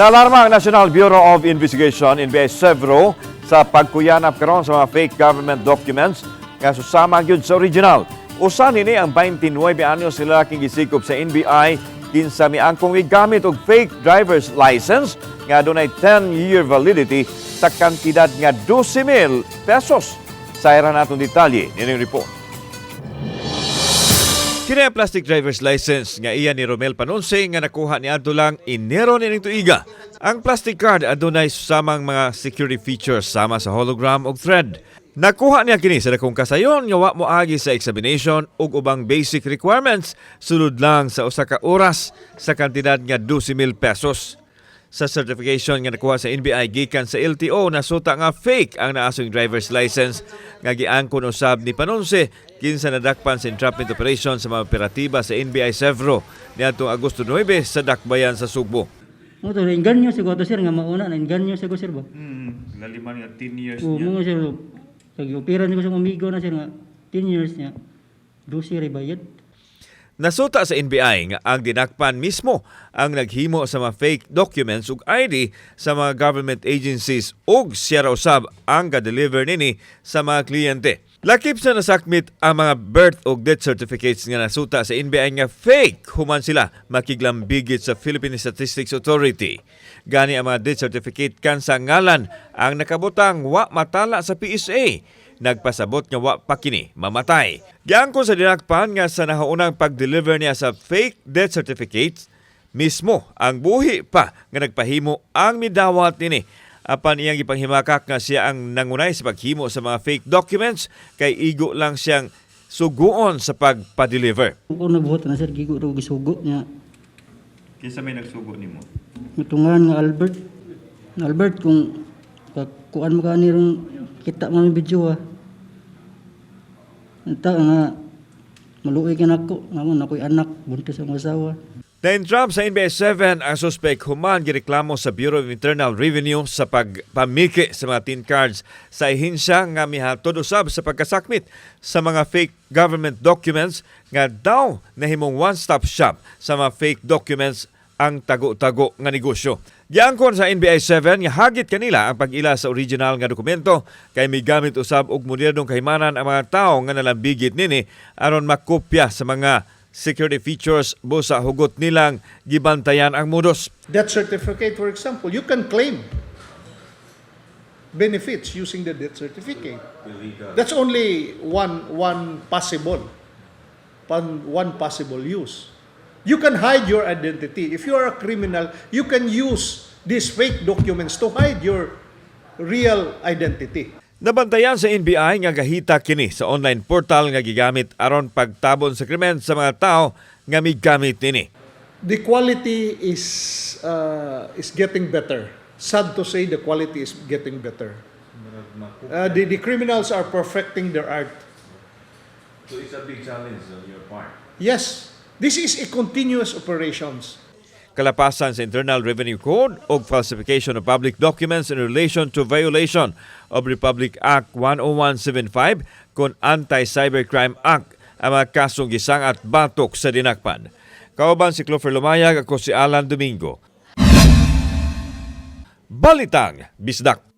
Nalarma ang National Bureau of Investigation NBI Sevro sa pagkuyanap karon sa mga fake government documents nga susama gyud sa original. Usa nini ang 29 anyos sila lalaking gisikop sa NBI kinsa miangkong gigamit og fake driver's license nga dunay 10-year validity sa kantidad nga 12,000 pesos. Sayra natong detalye nining report. Kini ang plastic driver's license nga iya ni Romel Panonse nga nakuha ni adto lang Enero nining tuiga. Ang plastic card adunay samang mga security features sama sa hologram ug thread. Nakuha niya kini sa dakong kasayon nga wa mo agi sa examination ug ubang basic requirements sulod lang sa usa ka oras sa kantidad nga 12,000 pesos. Sa certification nga nakuha sa NBI gikan sa LTO nasuta nga fake ang naasong driver's license nga giangkon usab ni Panonse kinsa nadakpan sa entrapment operation sa mga operatiba sa NBI Sevro niadtong Agosto 9 sa Dakbayan sa Sugbo. Mo to inganyo siguro to sir nga mauna na inganyo siguro sir ba. Hmm, laliman nga 10 years O mo sir kag opera ni ko sa umigo na sir nga 10 years niya. Dusi ray bayad. Nasuta sa NBI nga ang dinakpan mismo ang naghimo sa mga fake documents ug ID sa mga government agencies ug siya raw usab ang ga-deliver nini sa mga kliyente. Lakip sa nasakmit ang mga birth ug death certificates nga nasuta sa NBI nga fake human sila makiglambigit sa Philippine Statistics Authority. Gani ang mga death certificate kan sa ngalan ang nakabutang wa matala sa PSA nagpasabot nga wa pa kini mamatay. Giangkon sa dinakpan nga sa nahaunang pag-deliver niya sa fake death certificates, mismo ang buhi pa nga nagpahimo ang midawat nini. Apan iyang ipanghimakak nga siya ang nangunay sa paghimo sa mga fake documents kay igo lang siyang suguon sa pagpa-deliver. Ko nabuhat na sir gigo ro gisugo niya. Kinsa may nagsugo nimo? Mutungan nga Albert. Albert kung kuan mo ka ni rong kita yung video ah. Anta nga maluoy ka nako, nga mo nakoy anak. Buntis ang asawa. Na-entrap sa NBS 7 ang suspect human gireklamo sa Bureau of Internal Revenue sa pagpamiki sa mga tin cards. Sa ahensya nga mihatod usab sa pagkasakmit sa mga fake government documents nga daw nahimong one-stop shop sa mga fake documents ang tago-tago nga negosyo. Giangkon sa NBI 7 nga hagit kanila ang pag-ila sa original nga dokumento kay may gamit usab og modernong kahimanan ang mga tawo nga nalambigit nini aron makopya sa mga security features busa hugot nilang gibantayan ang modus. death certificate, for example, you can claim benefits using the death certificate. That's only one one possible, one possible use. You can hide your identity. If you are a criminal, you can use these fake documents to hide your real identity. Nabantayan sa NBI nga gahita kini sa online portal nga gigamit aron pagtabon sa krimen sa mga tao nga migamit nini. The quality is uh, is getting better. Sad to say, the quality is getting better. Uh, the, the criminals are perfecting their art. So it's a big challenge on your part. Yes, this is a continuous operations. kalapasan sa Internal Revenue Code o falsification of public documents in relation to violation of Republic Act 10175 kung Anti-Cybercrime Act ang mga kasong gisang at batok sa dinakpan. Kauban si Clover Lumayag, ako si Alan Domingo. Balitang Bisdak.